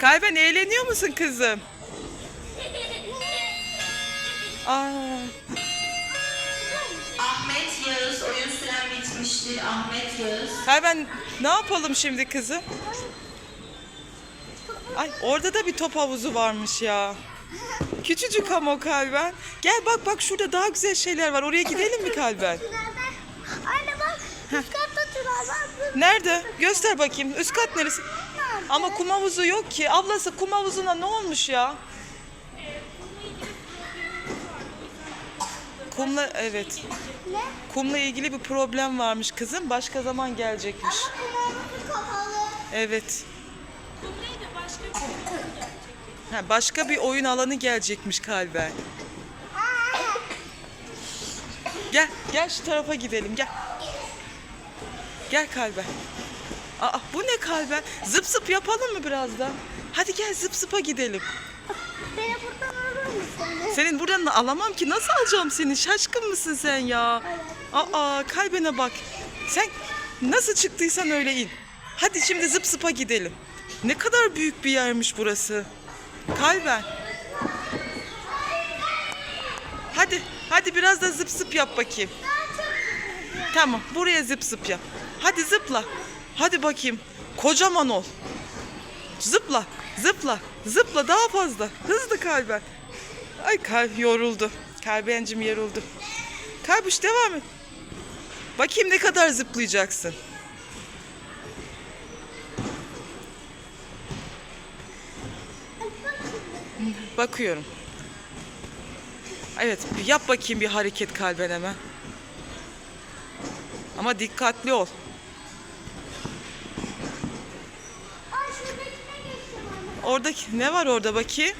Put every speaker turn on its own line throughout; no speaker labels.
Kalben eğleniyor musun kızım? Aa,
Ahmet Yağız oyun süren bitmiştir. Ahmet Yağız.
Kalben ne yapalım şimdi kızım? Ay orada da bir top havuzu varmış ya. Küçücük ama o Kalben. Gel bak bak şurada daha güzel şeyler var. Oraya gidelim mi Kalben?
Anne bak üst katta tünel var.
Nerede? Göster bakayım. Üst kat neresi? Ama kum havuzu yok ki. Ablası kum havuzuna ne olmuş ya? Kumla evet.
Ne?
Kumla ilgili bir problem varmış kızım. Başka zaman gelecekmiş.
Ama tünel kapalı.
Evet. Ha, başka bir oyun alanı gelecekmiş kalben. Gel, gel şu tarafa gidelim gel. Gel kalben. Aa, bu ne kalben? Zıp zıp yapalım mı biraz da? Hadi gel zıp zıpa gidelim.
Beni buradan alır mısın?
Senin buradan da alamam ki. Nasıl alacağım seni? Şaşkın mısın sen ya? Aa kalbine bak. Sen nasıl çıktıysan öyle in. Hadi şimdi zıp zıpa gidelim. Ne kadar büyük bir yermiş burası. Kalben. Hadi, hadi biraz da zıp zıp yap bakayım. Tamam, buraya zıp zıp yap. Hadi zıpla. Hadi bakayım. Kocaman ol. Zıpla, zıpla, zıpla daha fazla. Hızlı kalben. Ay kalp yoruldu. Kalbencim yoruldu. Kalbuş devam et. Bakayım ne kadar zıplayacaksın. Bakıyorum. Evet, yap bakayım bir hareket kalben hemen. Ama dikkatli ol.
Ay şuradakine geçtim anne.
Oradaki ne var orada bakayım?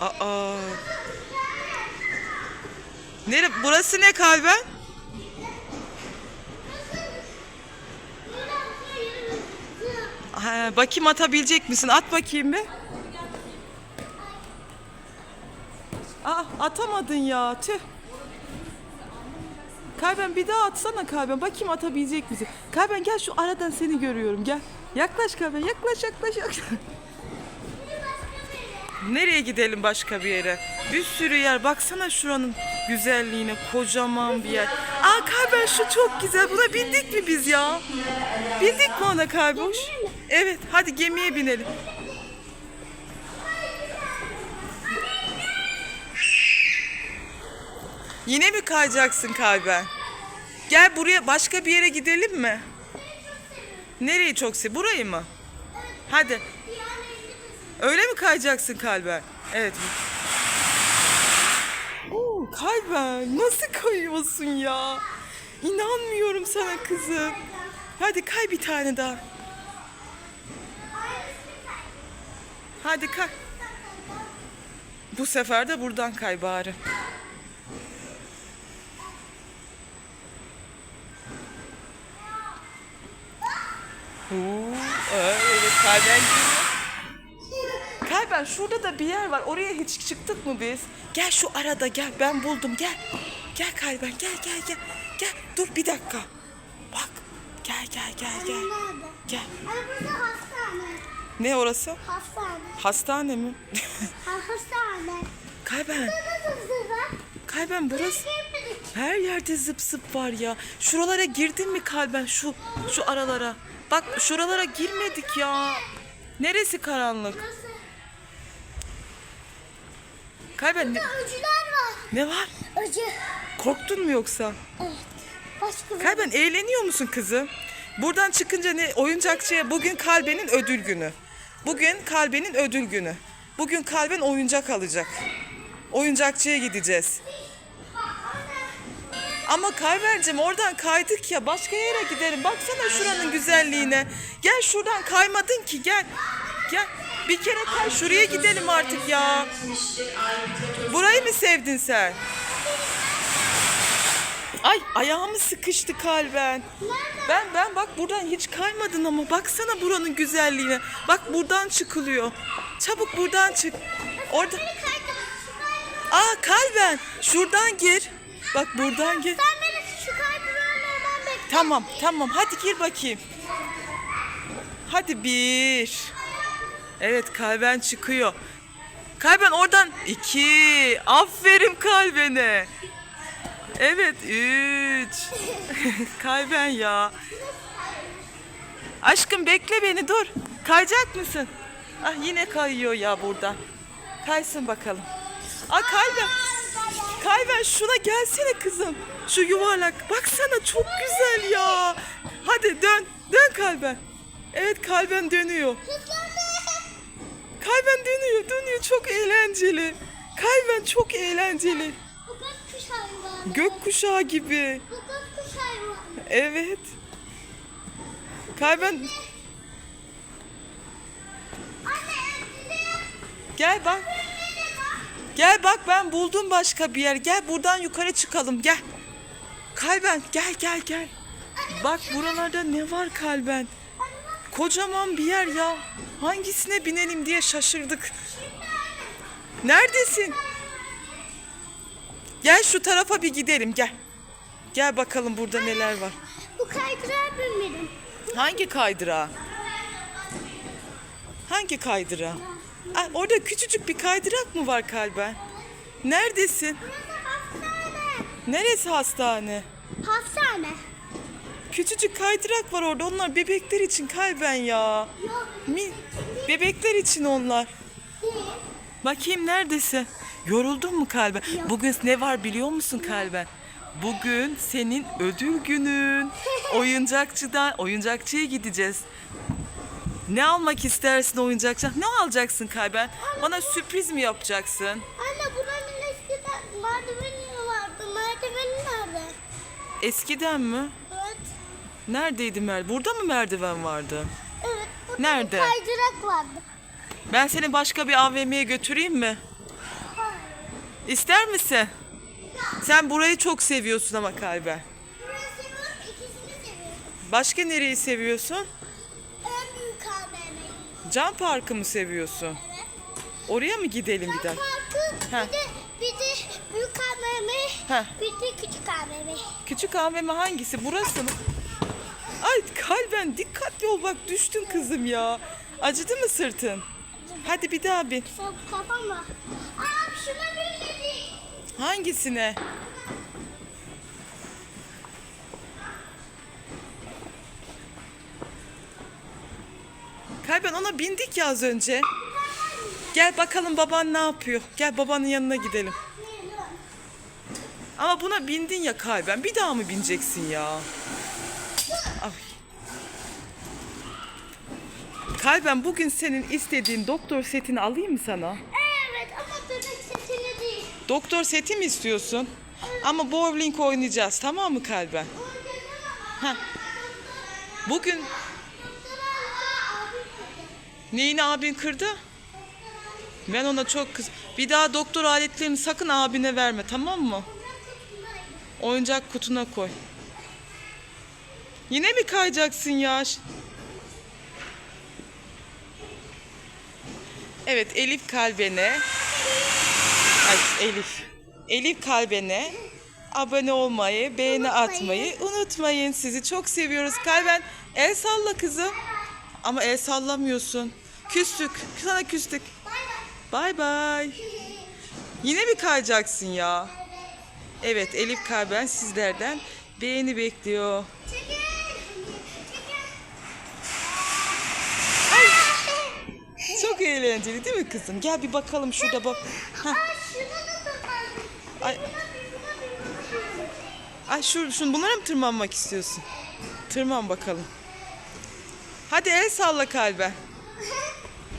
Aa. Nere burası ne kalben? Ha, bakayım atabilecek misin? At bakayım bir. Aa, atamadın ya. Tüh. Kalben bir daha atsana Kalben. Bakayım atabilecek misin? Kalben gel şu aradan seni görüyorum. Gel. Yaklaş Kalben. Yaklaş yaklaş yaklaş. Nereye gidelim başka bir yere? Bir sürü yer. Baksana şuranın güzelliğine. Kocaman bir yer. Aa Kalben şu çok güzel. Buna bindik mi biz ya? Bindik mi ona Kalboş? Evet. Hadi gemiye binelim. Yine mi kayacaksın Kalben? Gel buraya başka bir yere gidelim mi? Nereyi çok sev? Burayı mı? Hadi. Öyle mi kayacaksın Kalben? Evet. Oo, Kalben nasıl kayıyorsun ya? İnanmıyorum sana kızım. Hadi kay bir tane daha. Hadi kay. Bu sefer de buradan kay bari. Oo, evet kalben geliyor. Kalben şurada da bir yer var. Oraya hiç çıktık mı biz? Gel şu arada gel. Ben buldum. Gel. Gel kalben. Gel gel gel. Gel. Dur bir dakika. Bak. Gel gel gel gel. Gel. Ne orası?
Hastane.
Hastane mi?
Ha, hastane.
kalben. Kalben burası. Her yerde zıp zıp var ya. Şuralara girdin mi kalben? Şu şu aralara. Bak şuralara girmedik ya. Neresi karanlık?
Burası.
Kalben ne,
Öcüler var.
ne var?
Öcü.
Korktun mu yoksa?
Evet. Başka bir
Kalben eğleniyor musun kızım? Buradan çıkınca ne oyuncakçıya bugün kalbenin ödül günü. Bugün kalbenin ödül günü. Bugün kalben oyuncak alacak. Oyuncakçıya gideceğiz. Ama Kalbencim oradan kaydık ya başka yere gidelim. Baksana şuranın güzelliğine. Gel şuradan kaymadın ki gel. Gel. Bir kere kay şuraya gidelim artık ya. Burayı mı sevdin sen? Ay ayağımı sıkıştı kalben. Ben ben bak buradan hiç kaymadın ama baksana buranın güzelliğine. Bak buradan çıkılıyor. Çabuk buradan çık. Orada. Aa kalben şuradan gir. Bak buradan gir.
Sen beni şu kaydıran olman bekle.
Tamam tamam hadi gir bakayım. Hadi bir. Evet kalben çıkıyor. Kalben oradan iki. Aferin kalbene. Evet üç. kalben ya. Aşkım bekle beni dur. Kayacak mısın? Ah yine kayıyor ya burada. Kaysın bakalım. Aa kalben. Kalben şuna gelsene kızım. Şu yuvarlak. Baksana çok güzel ya. Hadi dön. Dön kalben. Evet kalben dönüyor. Kalben dönüyor. Dönüyor. Çok eğlenceli. Kalben çok eğlenceli.
Var.
Gökkuşağı gibi. Evet. Kalben gel bak. Gel bak ben buldum başka bir yer. Gel buradan yukarı çıkalım. Gel. Kalben gel gel gel. Bak buralarda ne var kalben? Kocaman bir yer ya. Hangisine binelim diye şaşırdık. Neredesin? Gel şu tarafa bir gidelim gel. Gel bakalım burada neler var.
Bu kaydırağı binmedim.
Hangi kaydırağa? Hangi kaydırağa? Ah, orada küçücük bir kaydırak mı var kalben? Neredesin?
Hastane.
Neresi hastane?
Hastane.
Küçücük kaydırak var orada. Onlar bebekler için kalben ya. Mi bebekler için onlar. Bakayım neredesin? Yoruldun mu kalben? Bugün ne var biliyor musun kalben? Bugün senin ödül günün. Oyuncakçıdan oyuncakçıya gideceğiz. Ne almak istersin oyuncakçı? Ne alacaksın kalben? Bana sürpriz mi yapacaksın?
Anne buranın eskiden merdiveni vardı. Merdiveni nerede?
Eskiden mi?
Evet.
Neredeydi mer? Burada mı merdiven vardı?
Evet. Burada
Nerede?
Bir kaydırak vardı.
Ben seni başka bir AVM'ye götüreyim mi? İster misin? Sen burayı çok seviyorsun ama kalben.
Burası seviyorum. ikisini seviyorum.
Başka nereyi seviyorsun? Can Parkı mı seviyorsun?
Evet.
Oraya mı gidelim bir daha?
Parkı bir de, bir de büyük AVM, bir de küçük AVM.
Küçük AVM hangisi? Burası mı? Ay kalben dikkatli ol bak düştün kızım ya. Acıdı mı sırtın? Hadi bir daha bin.
Sol kafam var. Aa şuna bir.
Hangisine? Kalben ona bindik ya az önce. Gel bakalım baban ne yapıyor. Gel babanın yanına gidelim. Ama buna bindin ya kalben. Bir daha mı bineceksin ya? Ay. Kalben bugün senin istediğin doktor setini alayım mı sana?
Evet ama bebek setini değil.
Doktor seti mi istiyorsun? Ama bowling oynayacağız tamam mı kalben? Heh. Bugün neyini abin kırdı? Ben ona çok kız. Bir daha doktor aletlerini sakın abine verme tamam mı? Oyuncak kutuna koy. Yine mi kayacaksın ya? Evet Elif kalbene. Ay Elif. Elif kalbene abone olmayı, beğeni atmayı unutmayın. Sizi çok seviyoruz. Kalben el salla kızım. Ama el sallamıyorsun. Küstük. Sana küstük. Bay bay. Yine mi kayacaksın ya? Evet Elif Kalben sizlerden beğeni bekliyor. Çok eğlenceli değil mi kızım? Gel bir bakalım şurada bak. Heh. Ay, ay şu, şunu bunlara mı tırmanmak istiyorsun? Tırman bakalım. Hadi el salla kalbe.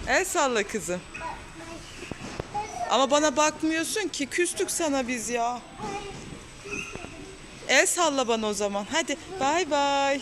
El salla kızım. Ama bana bakmıyorsun ki. Küstük sana biz ya. El salla bana o zaman. Hadi bay bay.